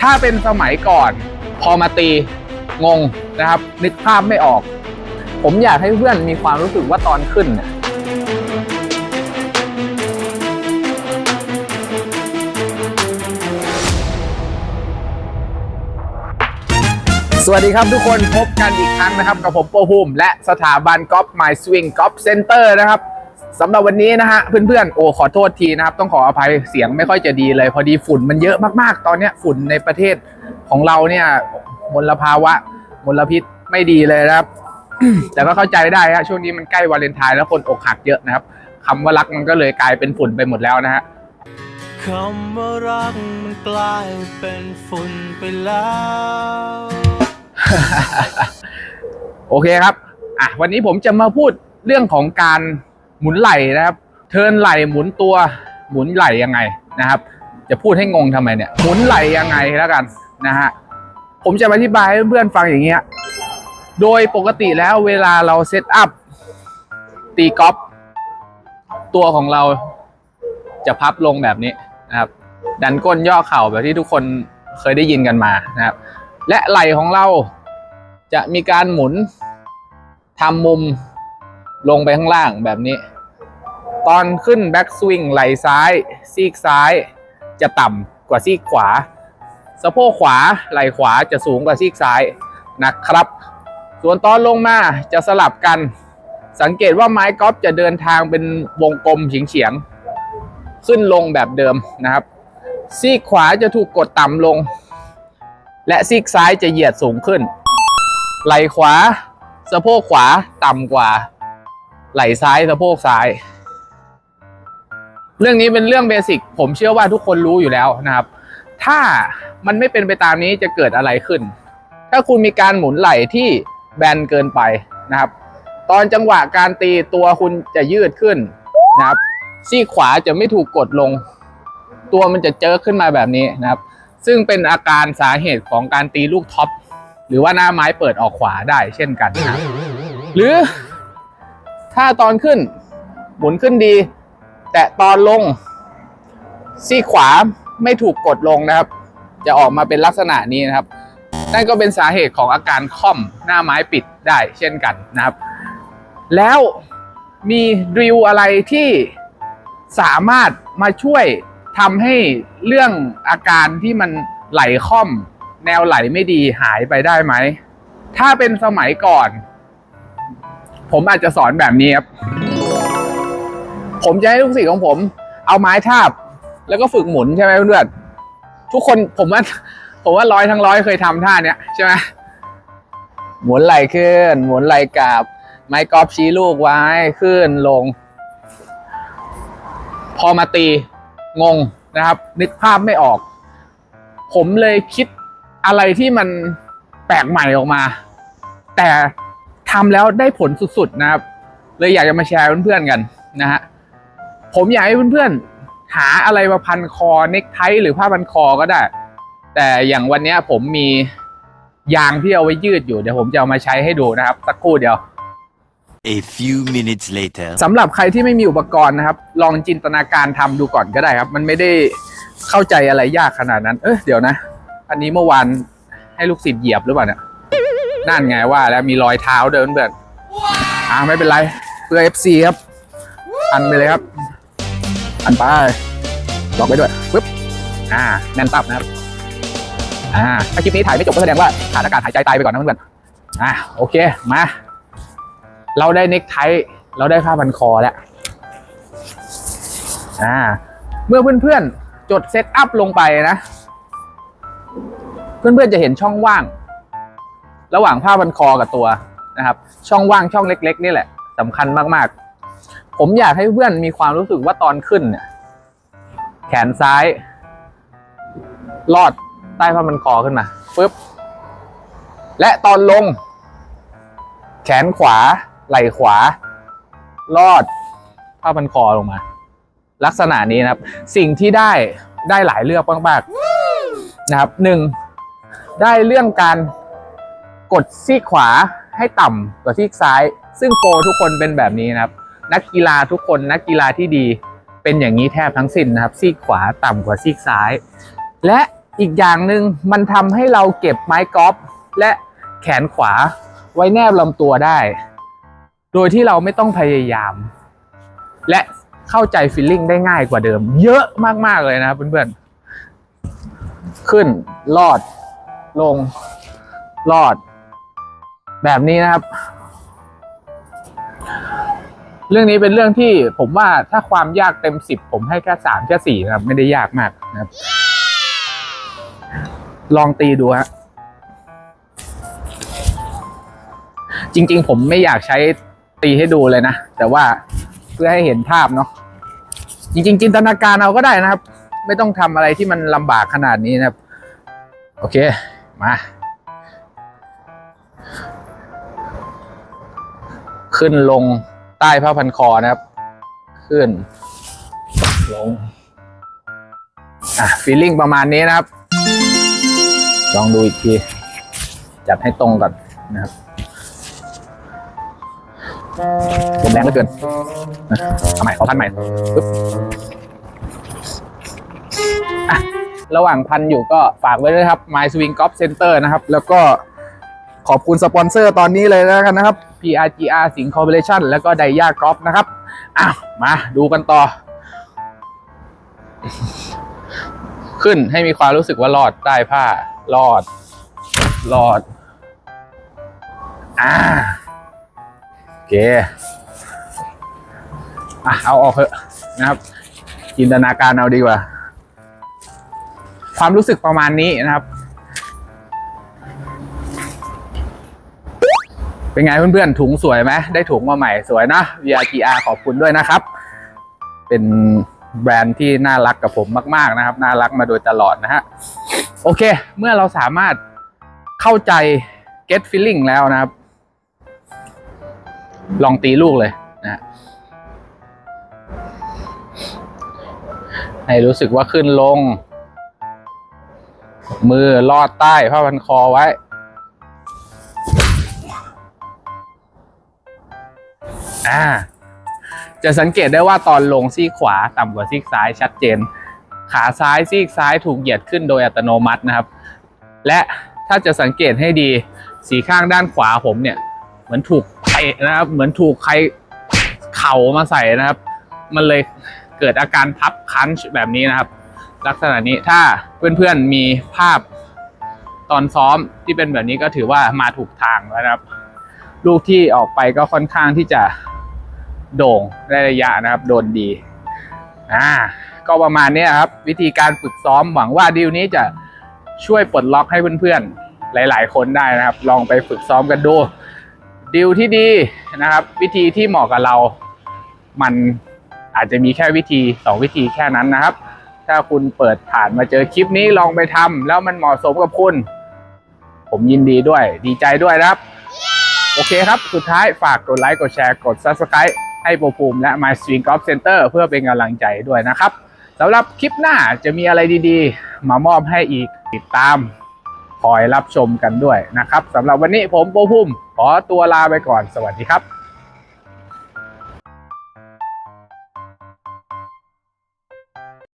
ถ้าเป็นสมัยก่อน พอมาตีงงนะครับ นึกภาพไม่ออก ผมอยากให้เพื่อนมีความรู้สึกว่าตอนขึ้นเนี่ยสวัสดีครับทุกคนพบกันอีกครั้งนะครับ กับผมโปภูมิ และสถาบันกอล์ฟ My Swing Golf Center นะครับ สำหรับวันนี้นะฮะเพื่อนๆโอ้ขอโทษทีนะครับ ต้องขออภัยเสียงไม่ค่อยจะดีเลย พอดีฝุ่นมันเยอะมากๆ ตอนเนี้ยฝุ่นในประเทศของเราเนี่ยมลภาวะมลพิษไม่ดีเลยนะครับ แต่ก็เข้าใจได้ฮะช่วงนี้มันใกล้วาเลนไทน์แล้วคนอกหักเยอะนะครับคำว่ารักมันก็เลยกลายเป็นฝุ่นไปหมดแล้วนะฮะคำว่ารักมันกลายเป็นฝุ่นไปแล้ว โอเคครับอะวันนี้ผมจะมาพูดเรื่องของการ หมุนไหลนะครับ เทินไหลหมุนตัวหมุนไหลยังไงนะครับ จะพูดให้งงทำไมเนี่ย หมุนไหลยังไงแล้วกันนะฮะผมจะอธิบายให้เพื่อนฟังอย่างเงี้ย โดยปกติแล้วเวลาเราเซตอัพตีกอล์ฟตัวของเราจะพับลงแบบนี้นะครับ ดันก้นย่อเข่าแบบที่ทุกคนเคยได้ยินกันมานะครับ และไหล่ของเราจะมีการหมุนทำมุม ลงไปข้างล่างแบบนี้ ตอนขึ้นแบ็กสวิงไหลซ้าย ซีกซ้าย จะต่ำกว่าซีกขวา สะโพกขวาไหล่ขวาจะสูงกว่าซีกซ้ายนะครับ ส่วนตอนลงมาจะสลับกัน สังเกตว่าไม้กอล์ฟจะเดินทางเป็นวงกลมเฉียงๆขึ้นลงแบบเดิมนะครับ ซีกขวาจะถูกกดต่ำลง และซีกซ้ายจะเหยียดสูงขึ้น ไหล่ขวา สะโพกขวาต่ำกว่า ไหล่ซ้ายสะโพกซ้าย เรื่องนี้เป็นเรื่องเบสิกผมเชื่อว่าทุกคนรู้อยู่แล้วนะครับ ถ้ามันไม่เป็นไปตามนี้จะเกิดอะไรขึ้น ถ้าคุณมีการหมุนไหล่ที่แบนเกินไปนะครับ ตอนจังหวะการตีตัวคุณจะยืดขึ้นนะครับซีกขวาจะไม่ถูกกดลง ตัวมันจะเจอขึ้นมาแบบนี้นะครับ ซึ่งเป็นอาการสาเหตุของการตีลูกท็อปหรือว่าหน้าไม้เปิดออกขวาได้เช่นกันนะครับหรือ ถ้าตอนขึ้น หมุนขึ้นดี แต่ตอนลง ซีขวาไม่ถูกกดลงนะครับ จะออกมาเป็นลักษณะนี้นะครับ นั่นก็เป็นสาเหตุของอาการค่อมหน้าไม้ปิดได้เช่นกันนะครับ แล้วมีดริลอะไรที่สามารถมาช่วยทำให้เรื่องอาการที่มันไหลค่อม แนวไหลไม่ดีหายไปได้ไหม ถ้าเป็นสมัยก่อน ผมอาจจะสอนแบบนี้ครับ ผมจะให้ลูกศิษย์ของผม เอาไม้ทาบ แล้วก็ฝึกหมุนใช่ไหมเพื่อนๆทุกคนผมว่า ผมว่าร้อยทั้งร้อยเคยทำท่าเนี้ยใช่ไหมหมุนไหลขึ้น หมุนไหลกลับ ไม้กอล์ฟชี้ลูกไว้ขึ้นลง พอมาตีงงนะครับ นึกภาพไม่ออก ผมเลยคิดอะไรที่มันแปลกใหม่ออกมา แต่ ทำแล้วได้ผลสุดๆนะครับ เลยอยากจะมาแชร์เพื่อนๆกันนะฮะผมอยากให้เพื่อนๆหาอะไรมาพันคอเน็กไทหรือผ้าพันคอก็ได้ แต่อย่างวันเนี้ยผมมียางที่เอาไว้ยืดอยู่เดี๋ยวผมจะเอามาใช้ให้ดูนะครับ สักครู่เดียว A few minutes later สำหรับใครที่ไม่มีอุปกรณ์นะครับ ลองจินตนาการทำดูก่อนก็ได้ครับ มันไม่ได้เข้าใจอะไรยากขนาดนั้น เออเดี๋ยวนะ อันนี้เมื่อวานให้ลูกศิษย์เหยียบหรือเปล่าเนี่ย นั่นไงว่าแล้วมีรอยเท้าเดินเบิดอ่าไม่เป็นไร เพื่อ FC ครับ อันไปเลยครับ อันไปล็อกไว้ด้วยปึ๊บอ่าแน่นตับนะครับ อ่าถ้าคลิปนี้ถ่ายไม่จบก็แสดงว่าขาดอากาศหายใจตายไปก่อนนะเพื่อนๆอ่าโอเคมา เราได้เน็กไทเราได้ผ้าพันคอแล้วอ่า เมื่อเพื่อนๆจดเซตอัพลงไปนะ เพื่อนๆจะเห็นช่องว่าง ระหว่างผ้าพันคอกับตัวนะครับ ช่องว่างช่องเล็ก ๆ นี่แหละสำคัญมากๆ ผมอยากให้เพื่อนมีความรู้สึกว่าตอนขึ้นเนี่ยแขนซ้าย ลอดใต้ผ้าพันคอขึ้นมาปึ๊บและตอนลง แขนขวา ไหล่ขวา ลอดผ้าพันคอลงมา ลักษณะนี้นะครับ สิ่งที่ได้ได้หลายเรื่องมากๆนะครับหนึ่งได้เรื่องการ กดซีกขวาให้ต่ำกว่าซีกซ้าย ซึ่งโปรทุกคนเป็นแบบนี้นะครับ นักกีฬาทุกคนนักกีฬาที่ดีเป็นอย่างนี้แทบทั้งสิ้นนะครับ ซีกขวาต่ำกว่าซีกซ้าย และอีกอย่างหนึ่งมันทำให้เราเก็บไม้กอล์ฟและแขนขวาไว้แนบลำตัวได้ โดยที่เราไม่ต้องพยายาม และเข้าใจฟีลลิ่งได้ง่ายกว่าเดิม เยอะมากๆเลยนะเพื่อนๆขึ้นลอดลงลอด แบบนี้นะครับ เรื่องนี้เป็นเรื่องที่ผมว่าถ้าความยากเต็มสิบผมให้แค่สามแค่สี่นะครับ ไม่ได้ยากมากนะครับ ลองตีดูฮะจริง ๆ ผมไม่อยากใช้ตีให้ดูเลยนะ แต่ว่าเพื่อให้เห็นภาพเนาะจริง ๆ จินตนาการเอาก็ได้นะครับ ไม่ต้องทำอะไรที่มันลำบากขนาดนี้นะครับ โอเค มา ขึ้นลงใต้ผ้าพันคอนะครับ ขึ้น ลง อะฟีลลิ่งประมาณนี้นะครับ ลองดูอีกที จัดให้ตรงก่อนนะครับลมแรงเหลือเกินเอาใหม่ขอพันใหม่ปึ๊บระหว่างพันอยู่ก็ฝากไว้ด้วยครับ My Swing Golf Center นะครับ แล้วก็ ขอบคุณสปอนเซอร์ตอนนี้เลยแล้วกันนะครับ PRGR สิงห์ Corporation แล้วก็ไดย่ากรอฟนะครับอ้าวมาดูกันต่อ ขึ้นให้มีความรู้สึกว่ารอดใต้ผ้ารอดรอดอ่าโอเคอะเอาออกเถอะนะครับ จินตนาการเอาดีกว่า ความรู้สึกประมาณนี้นะครับ เป็นไงเพื่อนๆถุงสวยไหมได้ถุงมาใหม่สวยนะ VRGR ขอบคุณด้วยนะครับ เป็นแบรนด์ที่น่ารักกับผมมาก ๆนะครับ น่ารักมาโดยตลอดนะฮะโอเค เมื่อเราสามารถเข้าใจ get feeling แล้วนะครับ ลองตีลูกเลยนะฮะให้รู้สึกว่าขึ้นลง มือลอดใต้ผ้าพันคอไว้ อ่า จะสังเกตได้ว่าตอนลงซีกขวาต่ำกว่าซีกซ้ายชัดเจน ขาซ้ายซีกซ้ายถูกเหยียดขึ้นโดยอัตโนมัตินะครับ และถ้าจะสังเกตให้ดีสีข้างด้านขวาผมเนี่ย เหมือนถูกเตะนะครับ เหมือนถูกใครเข่ามาใส่นะครับ มันเลยเกิดอาการพับคันช์แบบนี้นะครับ ลักษณะนี้ถ้าเพื่อนๆมีภาพตอนซ้อมที่เป็นแบบนี้ก็ถือว่ามาถูกทางแล้วนะครับ ลูกที่ออกไปก็ค่อนข้างที่จะ โด่งได้ระยะนะครับ โดนดีอ่าก็ประมาณนี้ครับ วิธีการฝึกซ้อมหวังว่าดีลนี้จะช่วยปลดล็อกให้เพื่อนๆ หลาย ๆ คนได้นะครับ ลองไปฝึกซ้อมกันดูดีลที่ดีนะครับ วิธีที่เหมาะกับเรา มันอาจจะมีแค่วิธีสองวิธีแค่นั้นนะครับ ถ้าคุณเปิดผ่านมาเจอคลิปนี้ลองไปทำแล้วมันเหมาะสมกับคุณ ผมยินดีด้วย ดีใจด้วยนะครับ โอเคครับ สุดท้ายฝากกดไลค์กดแชร์กด Subscribe ให้โปรภูมิและ My Swing Golf Center เพื่อเป็นกำลังใจด้วยนะครับสำหรับคลิปหน้าจะมีอะไรดีๆ มามอบให้อีกติดตามคอยรับชมกันด้วยนะครับสำหรับวันนี้ผมโปรภูมิขอตัวลาไปก่อนสวัสดีครับ